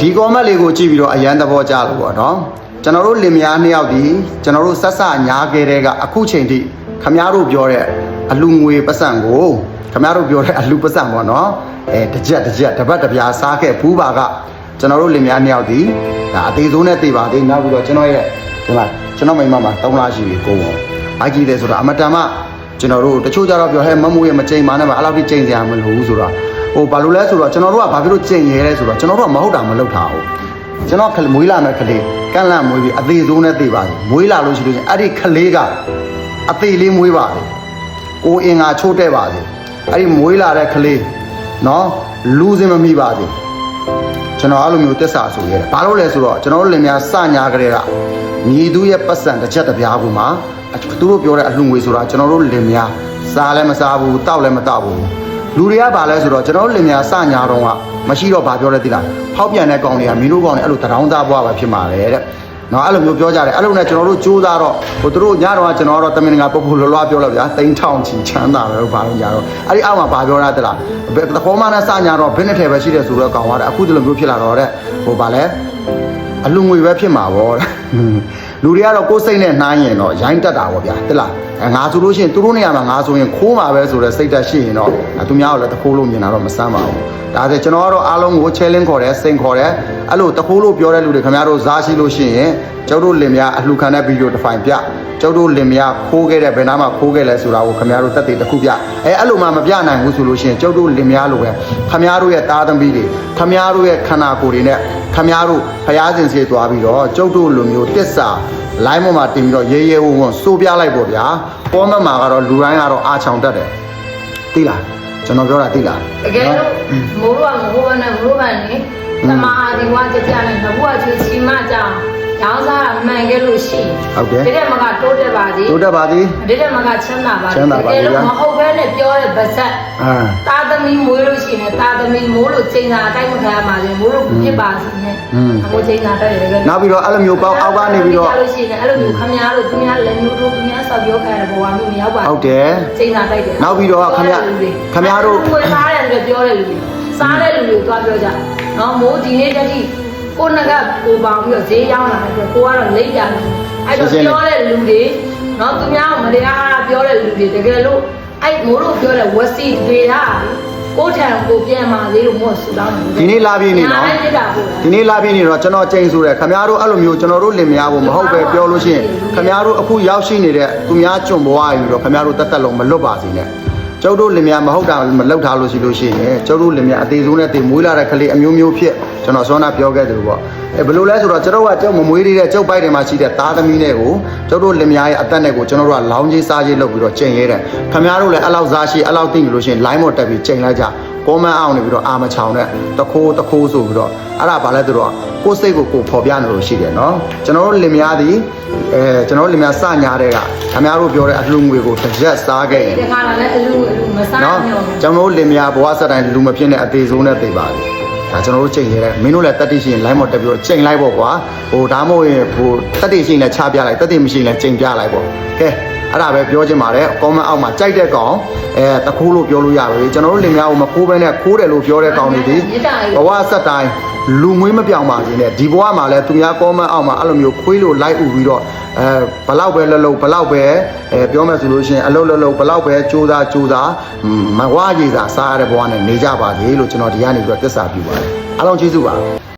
ဒီကောမက်လေးကိုကြည့်ပြီးတော့အရန်သဘောကျလို့ပေါ့နော်ကျွန်တော်တို့လင်မယားနှစ်ယောက်ဒီကျွန်တော်တို့ဆက်ဆညာခဲ့တဲ့ကအခုချိန်ထိခမ ्या တို့ပြောတဲ့အလူငွေပတ်စံကိုခမ ्या တို့ပြောတဲ့အလူပတ်စံပေါ့နော်အဲတစ်ကြက်တစ်ကြက်တစ်ပတ်တစ်ပြားစားခဲ့ဘူးပါကကျွန်တော်တို့လင်မယားနှစ်ယောက်ဒီဒါအသေးဆုံးနဲ့သိပါသေးနောက်ပြီးတော့ကျွန်တော်ရဲ့ဒီမှာကျွန်တော်မိမမှာ3လရှိပြီကိုယ်ပေါ့ဘာကြီးလဲဆိုတော့အမတန်မှကျွန်တော်တို့တချို့ကြတော့ပြောဟဲ့မမိုးရဲ့မချိန်ပါနဲ့ပါအဲ့လောက်ထိချိန်စရာမလိုဘူးဆိုတော့ ဟိုဘာလို့လဲဆိုတော့ကျွန်တော်တို့ကဘာဖြစ်လို့ချိန်ရဲလဲဆိုတော့ကျွန်တော်တို့ကမဟုတ်တာမလုပ်တာဟုတ်ကျွန်တော်ခလမွေးလာမဲ့ကလေးကန့်လန့်မွေးပြီးအသေးဆုံးနဲ့သိပါတယ်မွေးလာလို့ရှိလို့ချင်းအဲ့ဒီကလေးကအသေးလေးမွေးပါတယ်ကိုအင်ငါချိုးတဲ့ပါစေအဲ့ဒီမွေးလာတဲ့ကလေးနော်လူစင်မမိပါစေကျွန်တော်အဲ့လိုမျိုးတစ္ဆာဆိုရတယ်ဘာလို့လဲဆိုတော့ကျွန်တော်တို့လင်မယားစညာကြတဲ့ကညီသူရဲ့ပတ်စံတစ်ချက်တစ်ပြားကူမှာသူတို့ပြောတဲ့အလှငွေဆိုတာကျွန်တော်တို့လင်မယားစားလည်းမစားဘူးတောက်လည်းမတောက်ဘူး လူတွေကဘာလဲဆိုတော့ကျွန်တော်တို့လင်မယားစညာတော့ကမရှိတော့ဘာပြောလဲသိလားဖောက်ပြန်တဲ့ကောင်တွေကမင်းတို့ကောင်တွေအဲ့လိုတရောင်းသားဘွားပဲဖြစ်မှာလေတဲ့နော်အဲ့လိုမျိုးပြောကြတယ်အဲ့လိုနဲ့ကျွန်တော်တို့စူးစားတော့ဟိုသူတို့ညတော့ကကျွန်တော်ကတော့တမင်ငါပုတ်ဖို့လောလောပြောလို့ဗျာတိန်းထောင်ချီချမ်းသာပဲဘာလို့ညာတော့အဲ့ဒီအောက်မှာဘာပြောရသလားဘယ်သခေါ်မှနဲ့စညာတော့ဘယ်နဲ့ထဲပဲရှိတယ်ဆိုတော့ကောင်ကတဲ့အခုဒီလိုမျိုးဖြစ်လာတော့တဲ့ဟိုဘာလဲအလူငွေပဲဖြစ်မှာဗောတဲ့ လူတွေကတော့ကိုယ်စိတ်နဲ့နှိုင်းရင်တော့ရိုင်းတက်တာဗောဗျာတိလားအဲငါဆိုလို့ရှိရင်သူတို့နေရာမှာငါဆိုရင်ခိုးမှာပဲဆိုတော့စိတ်တက်ရှိရင်တော့အဲသူများကိုလည်းတခိုးလို့မြင်တာတော့မဆမ်းပါဘူးဒါဆိုကျွန်တော်ကတော့အားလုံးကို challenge ခေါ်တယ်စိန်ခေါ်တယ်အဲ့လိုတခိုးလို့ပြောတဲ့လူတွေခင်ဗျားတို့ဇာရှိလို့ရှိရင်ကျုပ်တို့လင်မယားအလှခံတဲ့ဗီဒီယိုတစ်ဖိုင်ပြကျုပ်တို့လင်မယားခိုးခဲ့တဲ့ဘယ်နားမှာခိုးခဲ့လဲဆိုတာကိုခင်ဗျားတို့တက်တည်တစ်ခုပြအဲအဲ့လိုမှမပြနိုင်ဘူးဆိုလို့ရှိရင်ကျုပ်တို့လင်မယားလိုပဲခင်ဗျားတို့ရဲ့သားသမီးတွေခင်ဗျားတို့ရဲ့ခန္ဓာကိုယ်တွေနဲ့ ခင်ဗျားတို့ဖျားစင်စေးသွားပြီးတော့ကျုပ်တို့လိုမျိုးတစ္ဆာလိုင်းပေါ်မှာတင်ပြီးတော့ရဲရဲဝုံဝုံစိုးပြလိုက်ပေါ့ဗျာပေါ်မမှာကတော့လူတိုင်းကတော့အားချောင်တတ်တယ်သိလားကျွန်တော်ပြောတာသိလားတကယ်လို့မိုးတို့ကမိုးဘနဲ့မိုးဘနဲ့သမာအာဒီဝါကြကြနဲ့ငဘွားချီချီမကြောင် ရောင်းစားမှန်ခဲ့လို့ရှိဟုတ်တယ်ဒီတဲ့မကတိုးတက်ပါစေတိုးတက်ပါသည်ဒီတဲ့မကချမ်းသာပါချမ်းသာပါစေတကယ်လို့မဟုတ်ဘဲနဲ့ပြောတဲ့ဗဇက်အာသားသမီးမွေးလို့ရှိရင်သားသမီးမိုးလို့ချိန်တာအတိုင်းမခံရပါစေမိုးလို့ဖြစ်ပါစေနဲ့အမိုးချိန်တာတက်ရတယ်နောက်ပြီးတော့အဲ့လိုမျိုးပေါက်အောက်ကနေပြီးတော့လို့ရှိရင်အဲ့လိုမျိုးခမားလို့သူများလည်းမျိုးတို့သူများဆောက်ပြောခံရတဲ့ဘဝမျိုးမရောက်ပါဟုတ်တယ်ချိန်တာတိုက်တယ်နောက်ပြီးတော့ခမရခမရတို့ကိုယ်စားတယ်လို့ပြောတဲ့လူတွေစားတဲ့လူတွေသွားပြောကြနော်မိုးဒီနေ့တည်း ကိုနကကိုပေါင်းပြီးတော့ဈေးရောက်လာတဲ့ကိုကတော့လိမ့်ကြတယ်အဲ့တော့ပြောတဲ့လူတွေနော်သူများမတရားအားပြောတဲ့လူတွေတကယ်လို့အဲ့မိုးတို့ပြောတဲ့ဝစီတွေဟာကိုထံကိုပြန်มาသေးလို့မို့ဆူတောင်းတယ်ဒီနေ့လာပြည့်နေနော်ပြစ်တာပို့တာဒီနေ့လာပြည့်နေတော့ကျွန်တော်ချိန်ဆိုတယ်ခမရတို့အဲ့လိုမျိုးကျွန်တော်တို့လင်မယားဖို့မဟုတ်ပဲပြောလို့ရှိရင်ခမရတို့အခုရောက်ရှိနေတဲ့သူများကျွံဘွားယူတော့ခမရတို့တက်တက်လုံးမလွတ်ပါစေနဲ့ကျုပ်တို့လင်မယားမဟုတ်တာမလောက်ထားလို့ရှိလို့ရှိရင်ကျုပ်တို့လင်မယားအသေးဆုံးနဲ့တင်မွေးလာတဲ့ကလေးအမျိုးမျိုးဖြစ် ကျွန်တော်စောနာပြောခဲ့တယ်လို့ပေါ့အဲဘယ်လိုလဲဆိုတော့ကျုပ်တို့ကကျုပ်မမွေးသေးတဲ့ကျုပ်ပိုက်တယ်မှာရှိတဲ့သားသမီးတွေကိုကျုပ်တို့လင်မယားရဲ့အသက်နဲ့ကိုကျွန်တော်တို့ကလောင်းကြီးစားကြီးလုပ်ပြီးတော့ချိန်ရဲတယ်ခမရတို့လည်းအဲ့လောက်စားရှိအဲ့လောက်သိပြီလို့ရှိရင် line ပေါ်တက်ပြီးချိန်လိုက်ကြကောမန်အောင်နေပြီးတော့အာမချောင်နဲ့တခိုးတခိုးဆိုပြီးတော့အဲ့ဒါဘာလဲဆိုတော့ကိုယ်စိတ်ကိုကိုယ်ဖော်ပြနေလို့ရှိတယ်နော်ကျွန်တော်တို့လင်မယားဒီအဲကျွန်တော်တို့လင်မယားစညာတဲ့ကခမရတို့ပြောတဲ့အလှငွေကိုတစ်ရက်စားခဲ့ရင်ဒီခါလာလည်းအလူအလူမစားနော်မျိုးကျွန်တော်တို့လင်မယားဘဝဆက်တိုင်းလူမဖြစ်တဲ့အသေးဆုံးနဲ့သိပါပြီ ဒါကျွန်တော်တို့ချိန်ရဲတယ်မင်းတို့လည်းတက်တိရှိရင် line မတက်ပြီးတော့ချိန်လိုက်ပေါ့ကွာဟိုဒါမှမဟုတ်ရင်ဟိုတက်တိရှိရင်လည်းချပြလိုက်တက်တိမရှိရင်လည်းချိန်ပြလိုက်ပေါ့ကဲ အဲ့ဒါပဲပြောချင်ပါတယ် comment အောက်မှာကြိုက်တဲ့ကောင်အဲတခိုးလို့ပြောလို့ရပါပြီကျွန်တော်တို့လင်မယားကိုမခိုးဘဲနဲ့ခိုးတယ်လို့ပြောတဲ့ကောင်တွေဒီဘဝဆက်တိုင်းလူမွေးမပြောင်ပါစေနဲ့ဒီဘဝမှာလည်းသူများ comment အောက်မှာအဲ့လိုမျိုးခွေးလို့ like ဥပြီးတော့အဲဘလောက်ပဲလှလှဘလောက်ပဲအဲပြောမယ်ဆိုလို့ရှိရင်အလုပ်လှလှဘလောက်ပဲစူးစားစူးစားမဝရည်စာစားရတဲ့ဘဝနဲ့နေကြပါစေလို့ကျွန်တော်ဒီကနေပြီးတော့သစ္စာပြုပါတယ်အားလုံးကျေးဇူးပါ